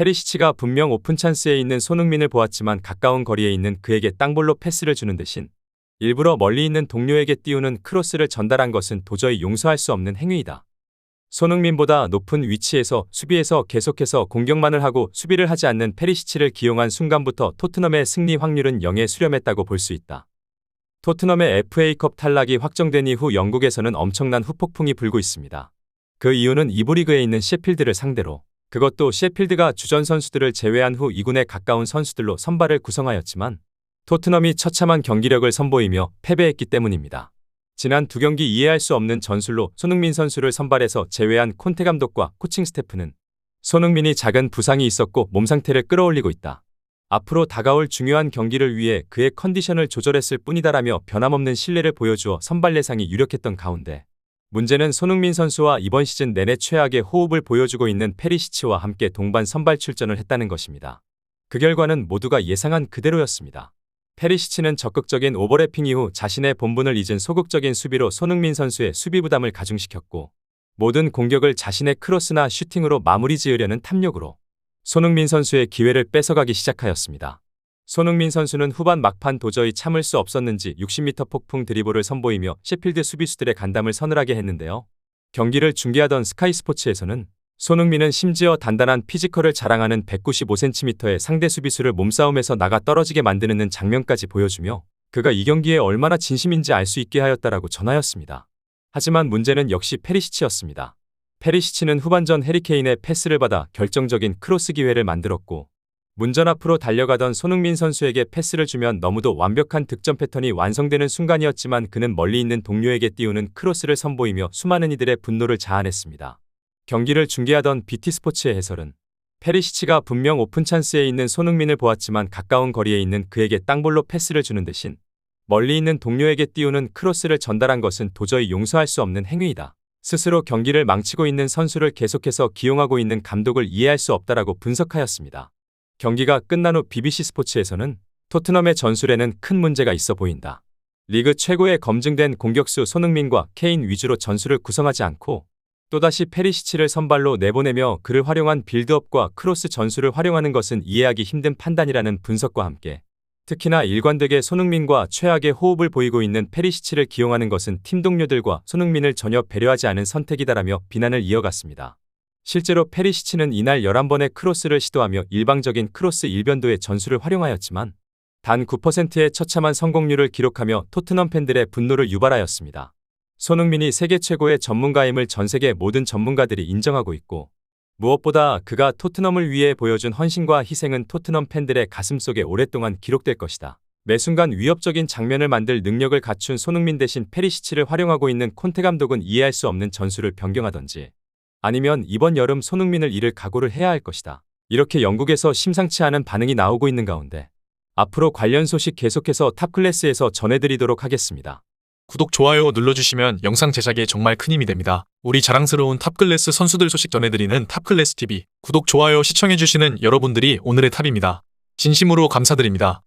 페리시치가 분명 오픈 찬스에 있는 손흥민을 보았지만 가까운 거리에 있는 그에게 땅볼로 패스를 주는 대신 일부러 멀리 있는 동료에게 띄우는 크로스를 전달한 것은 도저히 용서할 수 없는 행위이다. 손흥민보다 높은 위치에서 수비에서 계속해서 공격만을 하고 수비를 하지 않는 페리시치를 기용한 순간부터 토트넘의 승리 확률은 0에 수렴했다고 볼 수 있다. 토트넘의 FA컵 탈락이 확정된 이후 영국에서는 엄청난 후폭풍이 불고 있습니다. 그 이유는 이브리그에 있는 셰필드를 상대로 그것도 셰필드가 주전 선수들을 제외한 후 2군에 가까운 선수들로 선발을 구성하였지만 토트넘이 처참한 경기력을 선보이며 패배했기 때문입니다. 지난 두 경기 이해할 수 없는 전술로 손흥민 선수를 선발해서 제외한 콘테 감독과 코칭 스태프는 손흥민이 작은 부상이 있었고 몸 상태를 끌어올리고 있다. 앞으로 다가올 중요한 경기를 위해 그의 컨디션을 조절했을 뿐이다라며 변함없는 신뢰를 보여주어 선발 예상이 유력했던 가운데 문제는 손흥민 선수와 이번 시즌 내내 최악의 호흡을 보여주고 있는 페리시치와 함께 동반 선발 출전을 했다는 것입니다. 그 결과는 모두가 예상한 그대로였습니다. 페리시치는 적극적인 오버래핑 이후 자신의 본분을 잊은 소극적인 수비로 손흥민 선수의 수비 부담을 가중시켰고 모든 공격을 자신의 크로스나 슈팅으로 마무리 지으려는 탐욕으로 손흥민 선수의 기회를 뺏어가기 시작하였습니다. 손흥민 선수는 후반 막판 도저히 참을 수 없었는지 60m 폭풍 드리블을 선보이며 셰필드 수비수들의 간담을 서늘하게 했는데요. 경기를 중계하던 스카이 스포츠에서는 손흥민은 심지어 단단한 피지컬을 자랑하는 195cm의 상대 수비수를 몸싸움에서 나가 떨어지게 만드는 장면까지 보여주며 그가 이 경기에 얼마나 진심인지 알 수 있게 하였다라고 전하였습니다. 하지만 문제는 역시 페리시치였습니다. 페리시치는 후반전 해리케인의 패스를 받아 결정적인 크로스 기회를 만들었고 문전 앞으로 달려가던 손흥민 선수에게 패스를 주면 너무도 완벽한 득점 패턴이 완성되는 순간이었지만 그는 멀리 있는 동료에게 띄우는 크로스를 선보이며 수많은 이들의 분노를 자아냈습니다. 경기를 중계하던 BT 스포츠의 해설은 페리시치가 분명 오픈 찬스에 있는 손흥민을 보았지만 가까운 거리에 있는 그에게 땅볼로 패스를 주는 대신 멀리 있는 동료에게 띄우는 크로스를 전달한 것은 도저히 용서할 수 없는 행위이다. 스스로 경기를 망치고 있는 선수를 계속해서 기용하고 있는 감독을 이해할 수 없다라고 분석하였습니다. 경기가 끝난 후 BBC 스포츠에서는 토트넘의 전술에는 큰 문제가 있어 보인다. 리그 최고의 검증된 공격수 손흥민과 케인 위주로 전술을 구성하지 않고 또다시 페리시치를 선발로 내보내며 그를 활용한 빌드업과 크로스 전술을 활용하는 것은 이해하기 힘든 판단이라는 분석과 함께 특히나 일관되게 손흥민과 최악의 호흡을 보이고 있는 페리시치를 기용하는 것은 팀 동료들과 손흥민을 전혀 배려하지 않은 선택이다라며 비난을 이어갔습니다. 실제로 페리시치는 이날 11번의 크로스를 시도하며 일방적인 크로스 일변도의 전술을 활용하였지만 단 9%의 처참한 성공률을 기록하며 토트넘 팬들의 분노를 유발하였습니다. 손흥민이 세계 최고의 전문가임을 전 세계 모든 전문가들이 인정하고 있고 무엇보다 그가 토트넘을 위해 보여준 헌신과 희생은 토트넘 팬들의 가슴속에 오랫동안 기록될 것이다. 매 순간 위협적인 장면을 만들 능력을 갖춘 손흥민 대신 페리시치를 활용하고 있는 콘테 감독은 이해할 수 없는 전술을 변경하던지 아니면 이번 여름 손흥민을 잃을 각오를 해야 할 것이다. 이렇게 영국에서 심상치 않은 반응이 나오고 있는 가운데 앞으로 관련 소식 계속해서 탑클래스에서 전해드리도록 하겠습니다. 구독, 좋아요 눌러주시면 영상 제작에 정말 큰 힘이 됩니다. 우리 자랑스러운 탑클래스 선수들 소식 전해드리는 탑클래스 TV. 구독, 좋아요 시청해주시는 여러분들이 오늘의 탑입니다. 진심으로 감사드립니다.